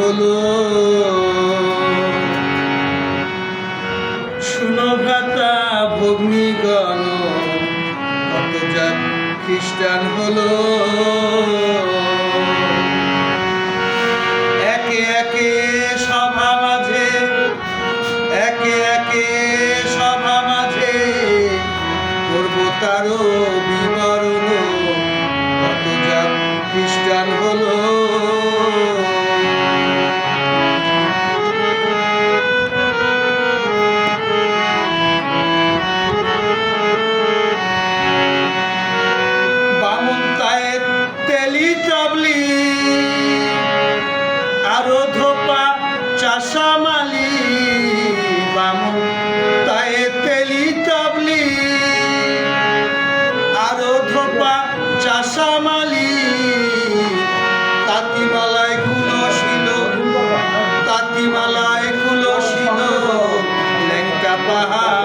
হলো শুনো ভ্রাতা ভগ্নিগণ, কত খ্রিস্টান হলো। একে একে সভা মাঝে, একে একে সভা মাঝে করব আরও ধোপা চাষা মালি বামুন তায়ে তেলি চাবলি আরও ধোপা চাষা মালি, তাঁতিমালায় কুলসিল তাঁতিমালায় কুলসিল লেংটা পাহাড়।